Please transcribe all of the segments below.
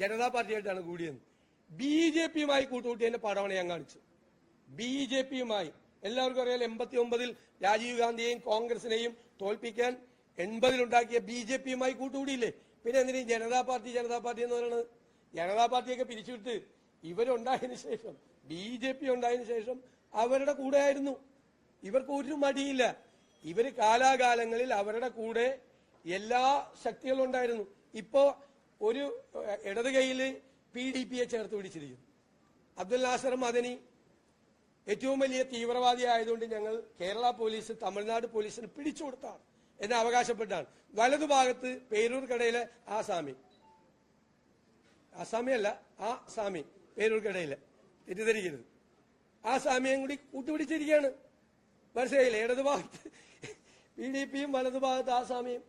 ജനതാ പാർട്ടിയായിട്ടാണ് കൂടിയത്. B J പിയുമായി കൂട്ടുകൂട്ടിയതിന്റെ പടമാണ് ഞാൻ കാണിച്ചു. ബി ജെ പിയുമായി. എല്ലാവർക്കും അറിയാലോ എൺപത്തി ഒമ്പതിൽ രാജീവ് ഗാന്ധിയെയും കോൺഗ്രസിനെയും തോൽപ്പിക്കാൻ എൺപതിലുണ്ടാക്കിയ ബി ജെ പിയുമായി കൂട്ടുകൂടിയില്ലേ? പിന്നെ എന്തിനും? ജനതാ പാർട്ടി ജനതാ പാർട്ടി എന്ന് പറയുന്നത്? ജനതാ പാർട്ടിയൊക്കെ പിരിച്ചുവിട്ട് ഇവരുണ്ടായതിനു ശേഷം ബി ജെ പി ഉണ്ടായതിനു ശേഷം അവരുടെ കൂടെ ആയിരുന്നു. ഇവർക്ക് ഒരു മടിയില്ല. ഇവർ കാലാകാലങ്ങളിൽ അവരുടെ കൂടെ എല്ലാ ശക്തികളും ഉണ്ടായിരുന്നു ഇപ്പോ ഒരു ഇടത് കൈയിൽ പി ഡി പിയെ ചേർത്ത് പിടിച്ചിരിക്കുന്നു. അബ്ദുൽ നാസർ മദനി ഏറ്റവും വലിയ തീവ്രവാദി ആയതുകൊണ്ട് ഞങ്ങൾ കേരള പോലീസ് തമിഴ്നാട് പോലീസിന് പിടിച്ചു കൊടുത്താണ് എന്ന് അവകാശപ്പെട്ടാണ്. വലതുഭാഗത്ത് പേരൂർ കടയിലെ ആസാമി. ആസാമി അല്ല ആ സാമി പേരൂർ കടയിലെ. തെറ്റിദ്ധരിക്കരുത്. ആ സാമിയും കൂടി കൂട്ടുപിടിച്ചിരിക്കുകയാണ്. മനസ്സിലായില്ലേ? ഇടതുഭാഗത്ത് പി ഡി പിയും വലതുഭാഗത്ത് ആ ആസാമിയും.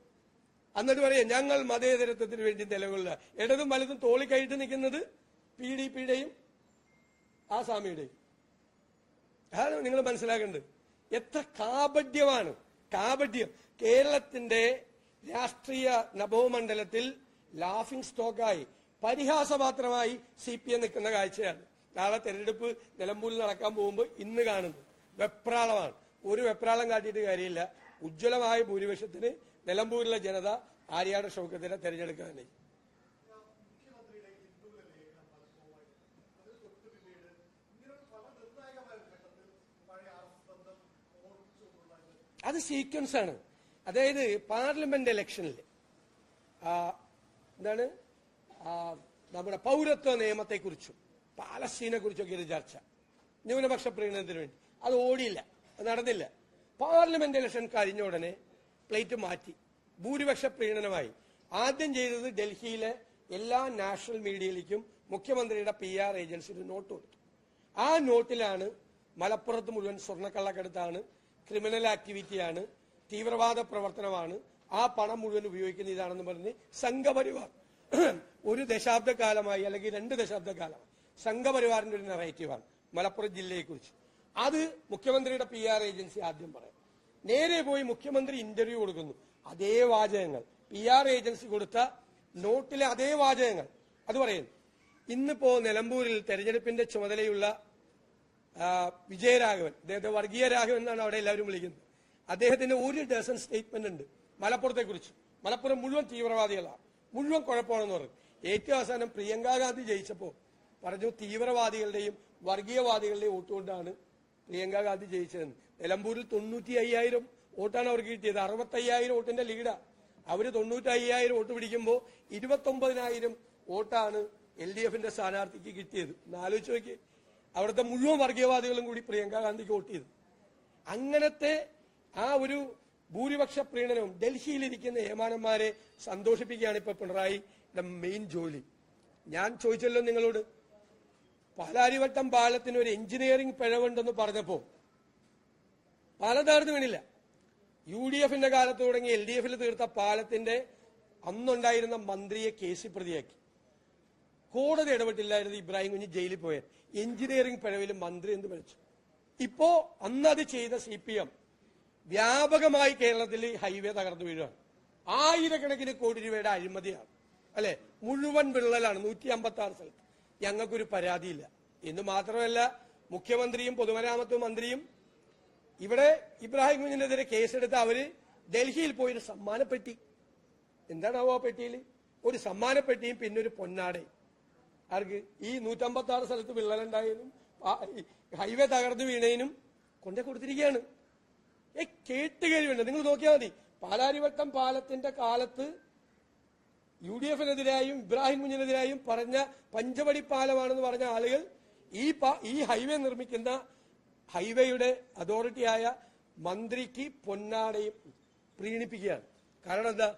എന്നിട്ട് പറയാം ഞങ്ങൾ മതേതരത്വത്തിന് വേണ്ടി നിലകൊള്ളുക. ഇടതും വലതും തോളിക്കയിട്ട് നിൽക്കുന്നത് പി ഡി പിയുടെയും ആസാമിയുടെയും അതാണ് നിങ്ങൾ മനസ്സിലാക്കേണ്ടത്. എത്ര കാപഡ്യമാണ് കാപഡ്യം. കേരളത്തിന്റെ രാഷ്ട്രീയ നഭോമണ്ഡലത്തിൽ ലാഫിംഗ് സ്റ്റോക്കായി പരിഹാസപാത്രമായി സി പി എം നിൽക്കുന്ന കാഴ്ചയാണ്. നാളെ തെരഞ്ഞെടുപ്പ് നിലമ്പൂരിൽ നടക്കാൻ പോകുമ്പോൾ ഇന്ന് കാണുന്നു വെപ്രാളമാണ്. ഒരു വെപ്രാളം കാട്ടിയിട്ട് കാര്യമില്ല. ഉജ്ജ്വലമായ ഭൂരിപക്ഷത്തിന് നിലമ്പൂരിലെ ജനത ആര്യാട് ഷൗക്കത്തിനെ തെരഞ്ഞെടുക്കാനായി അത് സീക്വൻസ് ആണ്. അതായത് പാർലമെന്റ് ഇലക്ഷനിൽ എന്താണ്? നമ്മുടെ പൗരത്വ നിയമത്തെക്കുറിച്ചും പാലസ്തീനെ കുറിച്ചൊക്കെ ഒരു ചർച്ച. ന്യൂനപക്ഷ പ്രീണനത്തിന് വേണ്ടി. അത് ഓടിയില്ല. അത് നടന്നില്ല. പാർലമെന്റ് ഇലക്ഷൻ കഴിഞ്ഞ ഉടനെ പ്ലേറ്റ് മാറ്റി. ഭൂരിപക്ഷ പ്രീണനമായി. ആദ്യം ചെയ്തത് ഡൽഹിയിലെ എല്ലാ നാഷണൽ മീഡിയയിലേക്കും മുഖ്യമന്ത്രിയുടെ പി ആർ ഏജൻസിന് നോട്ട് കൊടുത്തു. ആ നോട്ടിലാണ് മലപ്പുറത്ത് മുഴുവൻ സ്വർണക്കള്ളക്കെടുത്താണ് ക്രിമിനൽ ആക്ടിവിറ്റിയാണ് തീവ്രവാദ പ്രവർത്തനമാണ് ആ പണം മുഴുവൻ ഉപയോഗിക്കുന്ന ഇതാണെന്ന് പറഞ്ഞ് സംഘപരിവാർ ഒരു ദശാബ്ദ കാലമായി അല്ലെങ്കിൽ രണ്ട് ദശാബ്ദ കാലമായി സംഘപരിവാറിന്റെ ഒരു നെറേറ്റീവാണ് മലപ്പുറം ജില്ലയെക്കുറിച്ച്. അത് മുഖ്യമന്ത്രിയുടെ പി ആർ ഏജൻസി ആദ്യം പറയാം. നേരെ പോയി മുഖ്യമന്ത്രി ഇന്റർവ്യൂ കൊടുക്കുന്നു. അതേ വാചകങ്ങൾ. പി ആർ ഏജൻസി കൊടുത്ത നോട്ടിലെ അതേ വാചകങ്ങൾ. അത് പറയുന്നു ഇന്നിപ്പോ നിലമ്പൂരിൽ തെരഞ്ഞെടുപ്പിന്റെ ചുമതലയുള്ള വിജയരാഘവൻ അദ്ദേഹത്തെ വർഗീയ രാഘവൻ എന്നാണ് അവിടെ എല്ലാവരും വിളിക്കുന്നത്. അദ്ദേഹത്തിന്റെ ഒരു ഡസൺ സ്റ്റേറ്റ്മെന്റ് ഉണ്ട് മലപ്പുറത്തെ കുറിച്ച് മലപ്പുറം മുഴുവൻ തീവ്രവാദികളാണ് മുഴുവൻ കുഴപ്പമാണെന്ന് പറഞ്ഞു ഏറ്റവും അവസാനം പ്രിയങ്കാ ഗാന്ധി ജയിച്ചപ്പോ പറഞ്ഞു തീവ്രവാദികളുടെയും വർഗീയവാദികളുടെയും വോട്ടുകൊണ്ടാണ് പ്രിയങ്കാ ഗാന്ധി ജയിച്ചതെന്ന് നിലമ്പൂരിൽ തൊണ്ണൂറ്റി അയ്യായിരം വോട്ടാണ് അവർക്ക് കിട്ടിയത്. അറുപത്തി അയ്യായിരം വോട്ടിന്റെ ലീഡാ. അവർ തൊണ്ണൂറ്റി അയ്യായിരം വോട്ട് പിടിക്കുമ്പോൾ ഇരുപത്തി ഒമ്പതിനായിരം വോട്ടാണ് എൽ ഡി എഫിന്റെ സ്ഥാനാർത്ഥിക്ക് കിട്ടിയത്. എന്നാലോചിച്ച് നോക്കിയേ. അവിടുത്തെ മുഴുവൻ വർഗീയവാദികളും കൂടി പ്രിയങ്ക ഗാന്ധിക്ക് വോട്ട് ചെയ്തു. അങ്ങനത്തെ ആ ഒരു ഭൂരിപക്ഷ പ്രീണനവും ഡൽഹിയിലിരിക്കുന്ന ഏമാനന്മാരെ സന്തോഷിപ്പിക്കുകയാണ് ഇപ്പൊ പിണറായിയുടെ മെയിൻ ജോലി. ഞാൻ ചോദിച്ചല്ലോ നിങ്ങളോട്. പാലാരിവട്ടം പാലത്തിന് ഒരു എഞ്ചിനീയറിംഗ് പിഴവുണ്ടെന്ന് പറഞ്ഞപ്പോ പാലം തകർന്നു വീണില്ല. യു ഡി എഫിന്റെ കാലത്ത് തുടങ്ങി എൽ ഡി എഫിൽ തീർത്ത പാലത്തിന്റെ അന്നുണ്ടായിരുന്ന മന്ത്രിയെ കേസി പ്രതിയാക്കി. കോടതി ഇടപെട്ടില്ലായിരുന്നു ഇബ്രാഹിം കുഞ്ഞ് ജയിലിൽ പോയ എഞ്ചിനീയറിംഗ് പിഴവിൽ മന്ത്രി എന്ന് വിളിച്ചു ഇപ്പോ അന്നത് ചെയ്ത സി പി എം വ്യാപകമായി കേരളത്തിൽ ഹൈവേ തകർന്നു വീഴുകയാണ്. ആയിരക്കണക്കിന് കോടി രൂപയുടെ അഴിമതിയാണ്. അല്ലെ? മുഴുവൻ വിള്ളലാണ്. നൂറ്റി അമ്പത്തി ആറ് സ്ഥലത്ത്. ഞങ്ങൾക്കൊരു പരാതിയില്ല. എന്ന് മാത്രമല്ല മുഖ്യമന്ത്രിയും പൊതുമരാമത്ത് മന്ത്രിയും ഇവിടെ ഇബ്രാഹിം കുഞ്ഞിനെതിരെ കേസെടുത്ത് അവർ ഡൽഹിയിൽ പോയി ഒരു സമ്മാനപ്പെട്ടി. എന്താണാവോ ആ പെട്ടിയിൽ ഒരു സമ്മാനപ്പെട്ടിയും പിന്നെ ഒരു പൊന്നാടയും. ആർക്ക്? ഈ നൂറ്റമ്പത്തി ആറ് സ്ഥലത്ത് വിള്ളലുണ്ടായതിനും ഹൈവേ തകർന്നു വീണതിനും കൊണ്ടേ കൊടുത്തിരിക്കുകയാണ്. ഏ കേട്ട് കഴിവുണ്ട് നിങ്ങൾ നോക്കിയാൽ മതി. പാലാരിവട്ടം പാലത്തിന്റെ കാലത്ത് യു ഡി എഫിനെതിരായും ഇബ്രാഹിം കുഞ്ഞിനെതിരായും പറഞ്ഞ പഞ്ചവടി പാലമാണെന്ന് പറഞ്ഞ ആളുകൾ ഈ ഈ ഹൈവേ നിർമ്മിക്കുന്ന ഹൈവേയുടെ അതോറിറ്റിയായ മന്ത്രിക്ക് പൊന്നാടയും പ്രീണിപ്പിക്കുകയാണ്. കാരണം എന്താ?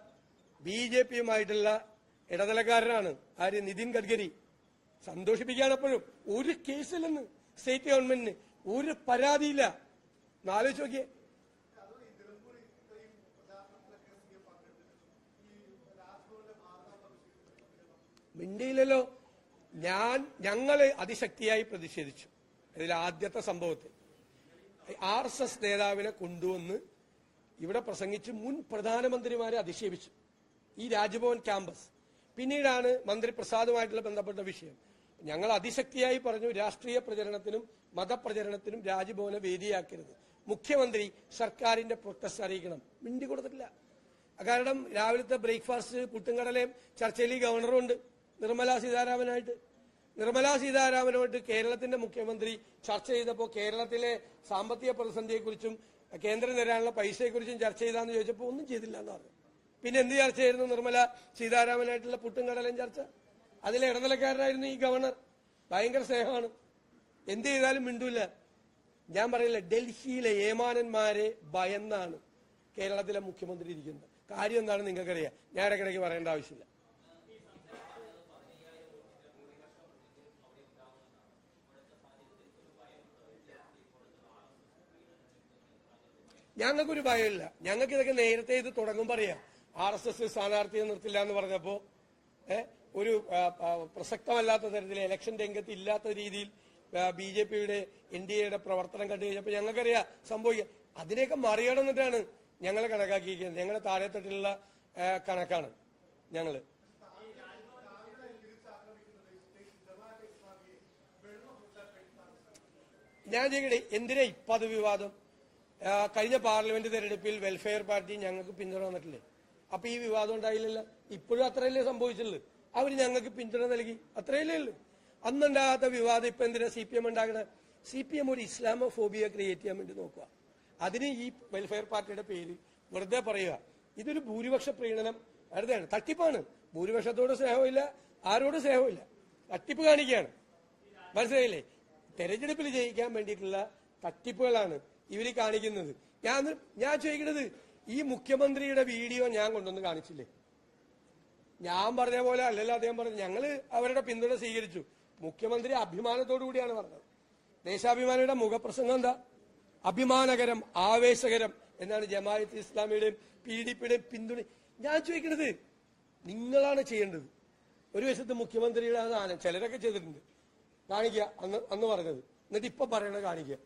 ബി ജെ പിയുമായിട്ടുള്ള ഇടനിലക്കാരനാണ് ആര് നിതിൻ ഗഡ്കരി. സന്തോഷിപ്പിക്കുകയാണ് എപ്പോഴും. ഒരു കേസിലെന്ന് സ്റ്റേറ്റ് ഗവൺമെന്റിന് ഒരു പരാതിയില്ല. നാലോചിച്ച് നോക്കിയേ. മിണ്ടിയില്ലല്ലോ. ഞാൻ ഞങ്ങൾ അതിശക്തിയായി പ്രതിഷേധിച്ചു. ഇതിൽ ആദ്യത്തെ സംഭവത്തിൽ. ആർ എസ് എസ് നേതാവിനെ കൊണ്ടുവന്ന് ഇവിടെ പ്രസംഗിച്ച് മുൻ പ്രധാനമന്ത്രിമാരെ അധിക്ഷേപിച്ചു. ഈ രാജ്ഭവൻ ക്യാമ്പസ്. പിന്നീടാണ് മന്ത്രി പ്രസാദുമായിട്ടുള്ള ബന്ധപ്പെട്ട വിഷയം. ഞങ്ങൾ അതിശക്തിയായി പറഞ്ഞു രാഷ്ട്രീയ പ്രചരണത്തിനും മതപ്രചരണത്തിനും രാജ്ഭവനെ വേദിയാക്കരുത്. മുഖ്യമന്ത്രി സർക്കാരിന്റെ പ്രൊട്ടസ്റ്റ് അറിയിക്കണം. മിണ്ടി കൊടുത്തിട്ടില്ല. കാരണം രാവിലത്തെ ബ്രേക്ക്ഫാസ്റ്റ് പുട്ടുംകടലയും ചർച്ചയിൽ ഈ ഗവർണറും ഉണ്ട്. നിർമ്മല സീതാരാമനായിട്ട്. നിർമ്മല സീതാരാമനുമായിട്ട് കേരളത്തിന്റെ മുഖ്യമന്ത്രി ചർച്ച ചെയ്തപ്പോൾ കേരളത്തിലെ സാമ്പത്തിക പ്രതിസന്ധിയെക്കുറിച്ചും കേന്ദ്രം തരാനുള്ള പൈസയെക്കുറിച്ചും ചർച്ച ചെയ്താന്ന് ചോദിച്ചപ്പോൾ ഒന്നും ചെയ്തില്ല എന്ന് പറഞ്ഞു. പിന്നെ എന്ത് ചർച്ചയായിരുന്നു നിർമ്മല സീതാരാമനായിട്ടുള്ള പുട്ടും കടലും ചർച്ച? അതിലെ ഇടനിലക്കാരനായിരുന്നു ഈ ഗവർണർ. ഭയങ്കര സ്നേഹമാണ്. എന്ത് ചെയ്താലും മിണ്ടൂല. ഞാൻ പറയില്ല ഡൽഹിയിലെ ഏമാനന്മാരെ ഭയന്നാണ് കേരളത്തിലെ മുഖ്യമന്ത്രി ഇരിക്കുന്നത്. കാര്യം എന്താണെന്ന് നിങ്ങൾക്കറിയാം. ഞാൻ ഇടയ്ക്കിടയ്ക്ക് പറയേണ്ട ആവശ്യമില്ല. ഞങ്ങൾക്കൊരു ഭയമില്ല. ഞങ്ങൾക്ക് ഇതൊക്കെ നേരത്തെ ഇത് തുടങ്ങും പറയാം ആർ എസ് എസ് സ്ഥാനാർത്ഥിയെ നിർത്തില്ല എന്ന് പറഞ്ഞപ്പോ ഏഹ് ഒരു പ്രസക്തമല്ലാത്ത തരത്തിൽ ഇലക്ഷൻ രംഗത്ത് ഇല്ലാത്ത രീതിയിൽ ബി ജെ പിയുടെ എൻ ഡി എയുടെ പ്രവർത്തനം കണ്ടു കഴിഞ്ഞപ്പോൾ ഞങ്ങൾക്കറിയാം സംഭവിക്കുക അതിനെയൊക്കെ മറികടന്നിട്ടാണ് ഞങ്ങൾ കണക്കാക്കിയിരിക്കുന്നത്. ഞങ്ങളുടെ താഴെത്തട്ടിലുള്ള കണക്കാണ് ഞങ്ങൾ. ഞാൻ ചെയ്യട്ടെ എന്തിനാ ഇപ്പൊ അത് വിവാദം കഴിഞ്ഞ പാർലമെന്റ് തെരഞ്ഞെടുപ്പിൽ വെൽഫെയർ പാർട്ടി ഞങ്ങൾക്ക് പിന്തുണ തന്നിട്ടില്ലേ? അപ്പൊ ഈ വിവാദം ഉണ്ടായില്ലല്ലോ? ഇപ്പോഴും അത്രയല്ലേ സംഭവിച്ചുള്ളൂ. അവർ ഞങ്ങൾക്ക് പിന്തുണ നൽകി. അത്രയല്ലേ ഉള്ളൂ. അന്നുണ്ടാകാത്ത വിവാദം ഇപ്പൊ എന്തിനാ സി പി എം ഉണ്ടാകണേ? സി പി എം ഒരു ഇസ്ലാമോ ഫോബിയ ക്രിയേറ്റ് ചെയ്യാൻ വേണ്ടി നോക്കുക. അതിന് ഈ വെൽഫെയർ പാർട്ടിയുടെ പേര് വെറുതെ പറയുക. ഇതൊരു ഭൂരിപക്ഷ പ്രീണനം. വെറുതെയാണ് തട്ടിപ്പാണ്. ഭൂരിപക്ഷത്തോട് സ്നേഹമില്ല ആരോട് സ്നേഹമില്ല. തട്ടിപ്പ് കാണിക്കുകയാണ്. മനസ്സിലായില്ലേ? തെരഞ്ഞെടുപ്പിൽ ജയിക്കാൻ വേണ്ടിയിട്ടുള്ള തട്ടിപ്പുകളാണ്. ഇവർ കാണിക്കുന്നത്. ഞാൻ ഞാൻ ചോദിക്കുന്നത് ഈ മുഖ്യമന്ത്രിയുടെ വീഡിയോ ഞാൻ കൊണ്ടുവന്ന് കാണിച്ചില്ലേ? ഞാൻ പറഞ്ഞ പോലെ അല്ലല്ലോ അദ്ദേഹം പറഞ്ഞു ഞങ്ങൾ അവരുടെ പിന്തുണ സ്വീകരിച്ചു. മുഖ്യമന്ത്രി അഭിമാനത്തോടു കൂടിയാണ് പറഞ്ഞത്. ദേശാഭിമാനിയുടെ മുഖപ്രസംഗം എന്താ? അഭിമാനകരം ആവേശകരം എന്നാണ് ജമാഅത്ത് ഇസ്ലാമിയുടെയും പി ഡി പിയുടെയും പിന്തുണ. ഞാൻ ചോദിക്കുന്നത് നിങ്ങളാണ് ചെയ്യേണ്ടത്. ഒരു വശത്ത് മുഖ്യമന്ത്രിയുടെ അതാണ് ചിലരൊക്കെ ചെയ്തിട്ടുണ്ട്. കാണിക്കുക അന്ന് അന്ന് പറഞ്ഞത്. എന്നിട്ട് ഇപ്പൊ പറയണത് കാണിക്കുക.